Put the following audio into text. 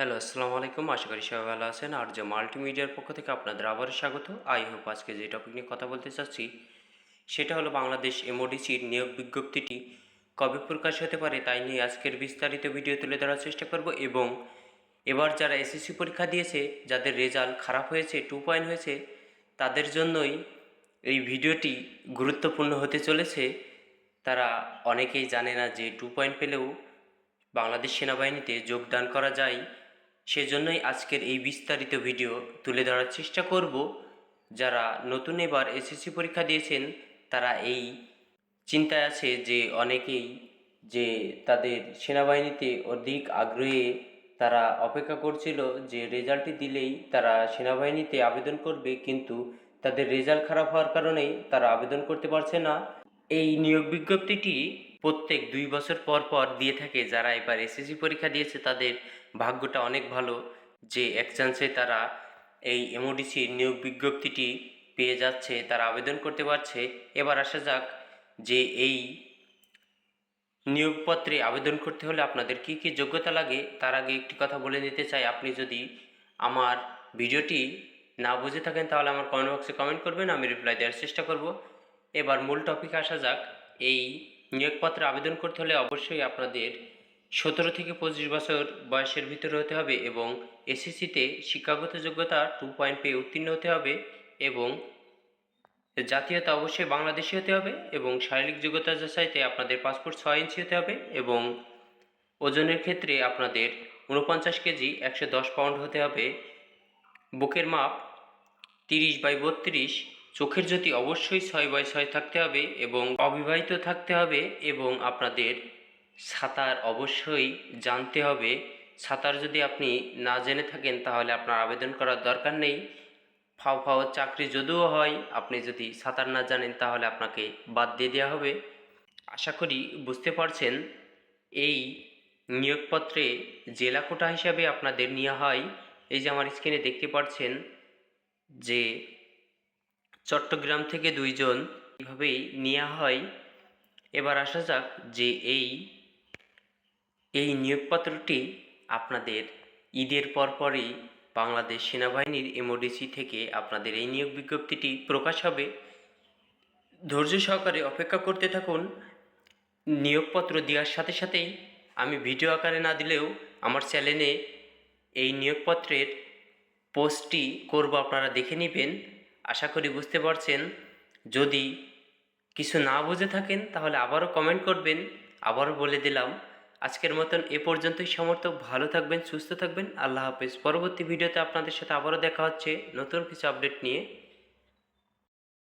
Hello, আসসালামু আলাইকুম। আশা করি সবাই ভালো আছেন। আর যে মাল্টিমিডিয়ার পক্ষ থেকে আপনাদের আবারও স্বাগত। আই হোপ আজকে যে টপিক নিয়ে কথা বলতে চাচ্ছি, সেটা হলো বাংলাদেশ এমওডিসির নিয়োগ বিজ্ঞপ্তিটি কবে প্রকাশ হতে পারে তাই নিয়ে আজকের বিস্তারিত ভিডিও তুলে ধরার চেষ্টা করব এবং এবার যারা এসএসসি পরীক্ষা দিয়েছে, যাদের রেজাল্ট খারাপ হয়েছে টু পয়েন্ট হয়েছে, তাদের জন্যই এই ভিডিওটি গুরুত্বপূর্ণ হতে চলেছে। তারা অনেকেই জানে না যে টু পয়েন্ট পেলেও বাংলাদেশ সেনাবাহিনীতে যোগদান করা যায়। সেজন্যই আজকের এই বিস্তারিত ভিডিও তুলে ধরার চেষ্টা করব। যারা নতুন এবার এসএসসি পরীক্ষা দিয়েছেন, তারা এই চিন্তায় আছে যে অনেকেই যে তাদের সেনাবাহিনীতে অধিক আগ্রহে তারা অপেক্ষা করছিল যে রেজাল্টটি দিলেই তারা সেনাবাহিনীতে আবেদন করবে, কিন্তু তাদের রেজাল্ট খারাপ হওয়ার কারণেই তারা আবেদন করতে পারছে না। এই নিয়োগ বিজ্ঞপ্তিটি প্রত্যেক দুই বছর পর পর দিয়ে থাকে যারা এবার এসএসসি পরীক্ষা দিয়েছে তাদের ভাগ্যটা অনেক ভালো যে এক চান্সে তারা এই এমওডিসির নিয়োগ বিজ্ঞপ্তিটি পেয়ে যাচ্ছে, তারা আবেদন করতে পারছে। এবার আসা যাক যে এই নিয়োগপত্রে আবেদন করতে হলে আপনাদের কি কি যোগ্যতা লাগে। তার আগে একটি কথা বলে নিতে চাই, আপনি যদি আমার ভিডিওটি না বুঝে থাকেন তাহলে আমার কমেন্ট বক্সে কমেন্ট করবেন, আমি রিপ্লাই দেওয়ার চেষ্টা করব। এবার মূল টপিকে আসা যাক, এই নিয়োগপত্রে আবেদন করতে হলে অবশ্যই আপনাদের সতেরো থেকে পঁচিশ বছর বয়সের ভিতরে হতে হবে এবং এসএসসিতে শিক্ষাগত যোগ্যতা টু পয়েন্ট পেয়ে উত্তীর্ণ হতে হবে এবং জাতীয়তা অবশ্যই বাংলাদেশি হতে হবে এবং শারীরিক যোগ্যতা যাচাইতে আপনাদের পাসপোর্ট ছয় ইঞ্চি হতে হবে এবং ওজনের ক্ষেত্রে আপনাদের উনপঞ্চাশ কেজি একশো দশ পাউন্ড হতে হবে। বুকের মাপ তিরিশ বাই বত্রিশ চোখের জ্যোতি অবশ্যই ছয় বাই ছয় থাকতে হবে এবং অবিবাহিত থাকতে হবে এবং আপনাদের সাঁতার অবশ্যই জানতে হবে। সাঁতার যদি আপনি না জেনে থাকেন, তাহলে আপনার আবেদন করার দরকার নেই। ফাও ফাও চাকরি যদিও হয়, আপনি যদি সাঁতার না জানেন, তাহলে আপনাকে বাদ দিয়ে দেওয়া হবে। আশা করি বুঝতে পারছেন। এই নিয়োগপত্রে জেলা কোটা হিসাবে আপনাদের নেওয়া হয়। এই যে আমার স্ক্রিনে দেখতে পাচ্ছেন যে চট্টগ্রাম থেকে দুইজন এভাবেই নেওয়া হয়। এবার আসা যাক যে এই এই নিয়োগপত্রটি আপনাদের ঈদের পরপরই বাংলাদেশ সেনাবাহিনীর এমওডিসি থেকে আপনাদের এই নিয়োগ বিজ্ঞপ্তিটি প্রকাশ হবে। ধৈর্য সহকারে অপেক্ষা করতে থাকুন। নিয়োগপত্র দেওয়ার সাথে সাথেই আমি ভিডিও আকারে না দিলেও আমার চ্যানেলে এই নিয়োগপত্রের পোস্টটি করব, আপনারা দেখে নেবেন। আশা করি বুঝতে পারছেন। যদি কিছু না বুঝে থাকেন, তাহলে আবারও কমেন্ট করবেন। আবারও বলে দিলাম, আজকের মতন এ পর্যন্তই সমর্থক। ভালো থাকবেন, সুস্থ থাকবেন। আল্লাহ হাফেজ। পরবর্তী ভিডিওতে আপনাদের সাথে আবারও দেখা হচ্ছে নতুন কিছু আপডেট নিয়ে।